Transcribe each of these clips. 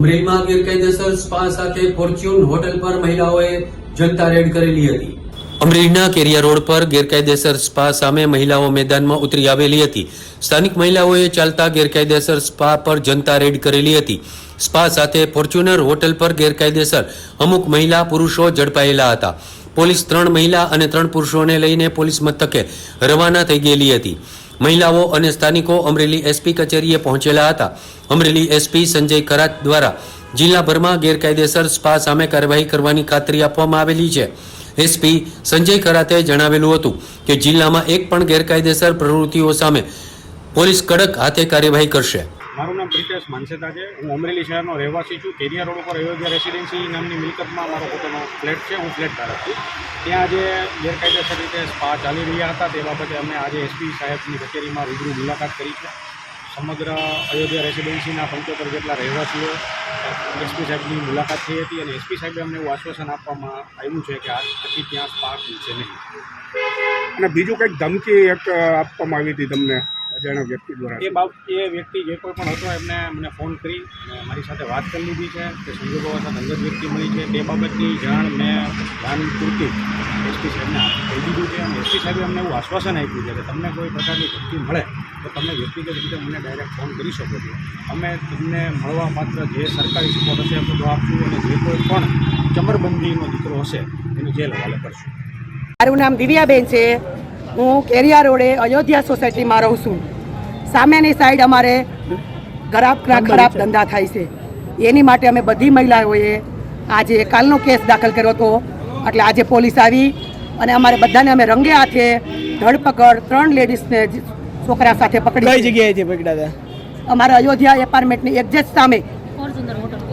અમરેલીમાં ગેરકાયદેસર સ્પા સાથે ફોર્ચ્યુન હોટેલ પર મહિલાઓએ જનતા રેડ કરેલી હતી. અમરેલીના કેરિયા રોડ પર ગેરકાયદેસર સ્પા સામે મહિલાઓ મેદાનમાં ઉતરી આવેલી હતી. સ્થાનિક મહિલાઓએ ચાલતા ગેરકાયદેસર સ્પા પર જનતા રેડ કરેલી હતી. સ્પા સાથે ફોર્ચ્યુનર હોટેલ પર ગેરકાયદેસર અમુક મહિલા પુરુષો ઝડપાયેલા હતા. પોલીસ ત્રણ મહિલા અને ત્રણ પુરુષોને લઈને પોલીસ મથકે રવાના થઈ ગયેલી હતી. મહિલાઓ અને સ્થાનિકો અમરેલી એસપી કચેરીએ પહોંચેલા હતા. અમરેલી એસપી સંજય ખરાત દ્વારા જિલ્લાભરમાં ગેરકાયદેસર સ્પા સામે કાર્યવાહી કરવાની ખાતરી આપવામાં આવેલી છે. એસપી સંજય ખરાતે જણાવેલું હતું કે જિલ્લામાં એક પણ ગેરકાયદેસર પ્રવૃત્તિઓ સામે પોલીસ કડક હાથે કાર્યવાહી કરશે. મારું નામ પ્રિતેશ માનસેતા છે. હું અમરેલી શહેરનો રહેવાસી છું. કેરિયા રોડ ઉપર અયોધ્યા રેસિડેન્સી નામની મિલકતમાં મારો પોતાનો ફ્લેટ છે. હું ફ્લેટ ધારક છું. ત્યાં આજે ગેરકાયદેસર રીતે સ્પા ચાલી રહ્યા હતા. તે બાબતે અમે આજે એસપી સાહેબની કચેરીમાં રૂબરૂ મુલાકાત કરી છે. સમગ્ર અયોધ્યા રેસિડેન્સીના પંચોતેર જેટલા રહેવાસીઓ એસપી સાહેબની મુલાકાત થઈ હતી અને એસપી સાહેબે અમને એવું આશ્વાસન આપવામાં આવ્યું છે કે આજથી ત્યાં સ્પા ખુલશે નહીં. અને બીજું કંઈક ધમકી એક આપવામાં આવી હતી તમને. અજાણ્યા વ્યક્તિ દ્વારા. એ બાબ એ વ્યક્તિ જે કોઈ પણ હતો એમને મને ફોન કરી મારી સાથે વાત કરી લીધી છે કે સંજોગો સાથે અંગત વ્યક્તિ મળી છે. તે બાબતની જાણ મેં જાણ પૂરતી એસપી સાહેબને કહી દીધું છે. અને એસપી સાહેબે અમને એવું આશ્વાસન આપ્યું છે કે તમને કોઈ પ્રકારની વ્યક્તિ મળે તો તમે વ્યક્તિગત રીતે મને ડાયરેક્ટ ફોન કરી શકો છો. અમે તમને મળવા માત્ર જે સરકારી સપોર્ટ હશે એ બધો આપશું અને જે કોઈ પણ ચમરબંધીનો દીકરો હશે એનું જેલ હવાલે કરશું. મારું નામ દિવ્યાબેન છે. હું કેરિયા રોડે અયોધ્યા સોસાયટીમાં રહું છું. સામેની સાઈડ અમારે ખરાબ ખરાબ ધંધા થાય છે. એની માટે અમે બધી મહિલાઓએ આજે કાલનો કેસ દાખલ કર્યો હતો. એટલે આજે પોલીસ આવી અને અમારે બધાને અમે રંગે હાથે ધરપકડ ત્રણ લેડીઝને છોકરા સાથે પકડી કઈ જગ્યાએથી પકડ્યા હતા અમારા અયોધ્યા એપાર્ટમેન્ટની એક્ઝેક્ટ સામે.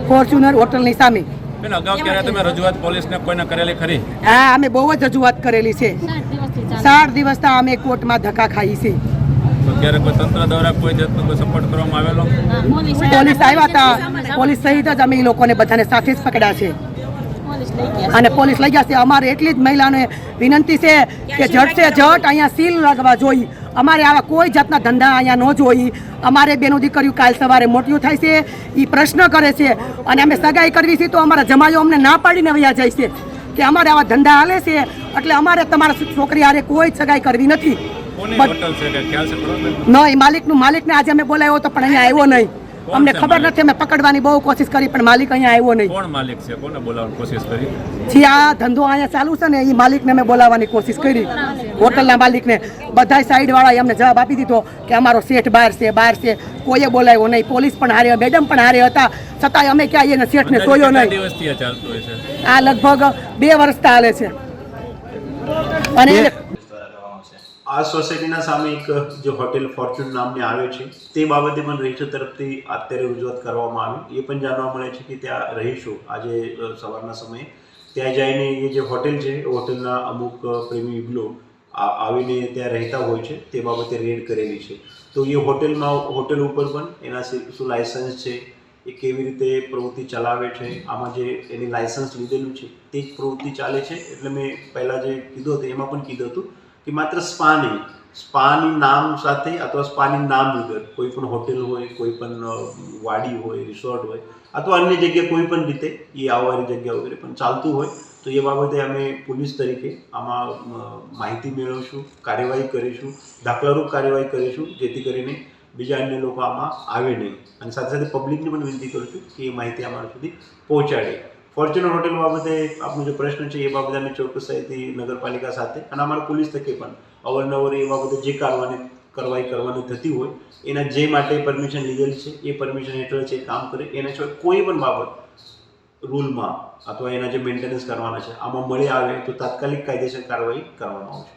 ફોર્ચ્યુનર હોટલની સામે. બેન અગાઉ ક્યારે તમે રજૂઆત પોલીસને કોઈને કરેલી ખરી? હા અમે બહુ જ રજૂઆત કરેલી છે. સાત દિવસથી અમે કોર્ટમાં ધક્કા ખાઈ છે. ક્યારે કોઈ તંત્ર દ્વારા કોઈ જાતનો કોઈ સપોર્ટ કરવામાં આવેલો? પોલીસ આવ્યા હતા. પોલીસ સહિત જ અમે લોકોને બધાને સાથે જ પકડ્યા છે. અને પોલીસ લઈ ગયા છે. અમારે એટલી જ મહિલાને વિનંતી છે કે ઝટ છે ઝટ અહીંયા સીલ લગવા જોઈએ. અમારે આવા કોઈ જાતના ધંધા અહીંયા ન જોઈ. અમારે બેનો દીકરીઓ કાલ સવારે મોટિયું થાય છે એ પ્રશ્ન કરે છે. અને અમે સગાઈ કરવી છે તો અમારા જમાયો અમને ના પાડીને વયા જાય છે કે અમારે આવા ધંધા હાલે છે. એટલે અમારે તમારા છોકરી હારે કોઈ જ સગાઈ કરવી નથી? નહીં માલિકનું માલિકને આજે અમે બોલાવ્યો હતો પણ અહીંયા આવ્યો નહીં. અમને ખબર નથી અમે પકડવાની બહુ કોશિશ કરી પણ માલિક અહીંયા આવ્યો નહીં. કોણ માલિક છે? કોને બોલાવવાની કોશિશ કરી? જી આ ધંધો અહીંયા ચાલુ છે ને એ માલિકને અમે બોલાવવાની કોશિશ કરી. હોટલના માલિકને બધા સાઈડ વાળાએ અમને જવાબ આપી દીધો કે અમારો શેઠ બહાર છે બહાર છે. કોઈએ બોલાવ્યો નહીં. પોલીસ પણ હારે મેડમ પણ હારે હતા. છતાંય અમે ક્યાંય એને શેઠને જોયો નહીં. આ ચાલતું હોય છે? આ લગભગ બે વર્ષ ચાલે છે. અને આ સોસાયટીના સામે એક, જે હોટેલ ફોર્ચ્યુન નામની આવે છે, તે બાબતે પણ રહીશો તરફથી અત્યારે રજૂઆત કરવામાં આવી. એ પણ જાણવા મળે છે કે ત્યાં રહીશો આજે સવારના સમયે ત્યાં જઈને એ જે હોટેલ છે હોટેલના અમુક પ્રેમી વિગલો આવીને ત્યાં રહેતા હોય છે, તે બાબતે રેડ કરેલી છે. તો એ હોટેલમાં, હોટેલ ઉપર પણ એના શું લાયસન્સ છે, એ કેવી રીતે પ્રવૃત્તિ ચલાવે છે, આમાં જે એની લાયસન્સ લીધેલું છે, તે જ પ્રવૃત્તિ ચાલે છે. એટલે મેં પહેલાં જે કીધું હતું, એમાં પણ કીધું હતું કે માત્ર સ્પાની સ્પાની નામ સાથે અથવા સ્પાની નામ વગર, કોઈ પણ હોટેલ હોય, કોઈ પણ વાડી હોય, રિસોર્ટ હોય, અથવા અન્ય જગ્યાએ કોઈ પણ રીતે, એ આવવાની જગ્યા વગેરે પણ ચાલતું હોય, તો એ બાબતે અમે પોલીસ તરીકે આમાં માહિતી મેળવશું, કાર્યવાહી કરીશું, દાખલારૂપ કાર્યવાહી કરીશું, જેથી કરીને બીજા અન્ય લોકો આમાં આવે નહીં. અને સાથે સાથે પબ્લિકને પણ વિનંતી કરું છું કે એ માહિતી અમારા સુધી પહોંચાડે. ફોર્ચ્યુનર હોટેલ બાબતે આપનો જે પ્રશ્ન છે એ બાબતે અમે ચોકસાઈથી નગરપાલિકા સાથે અને અમારા પોલીસ તકે પણ અવારનવાર એ બાબતે જે કારવાની કાર્યવાહી કરવાની થતી હોય, એના જે માટે પરમિશન લીધેલ છે, એ પરમિશન હેઠળ છે કામ કરે. એના સિવાય કોઈ પણ બાબત રૂલમાં અથવા એના જે મેન્ટેનન્સ કરવાના છે, આમાં મળી આવે તો તાત્કાલિક કાયદેસર કાર્યવાહી કરવામાં આવશે.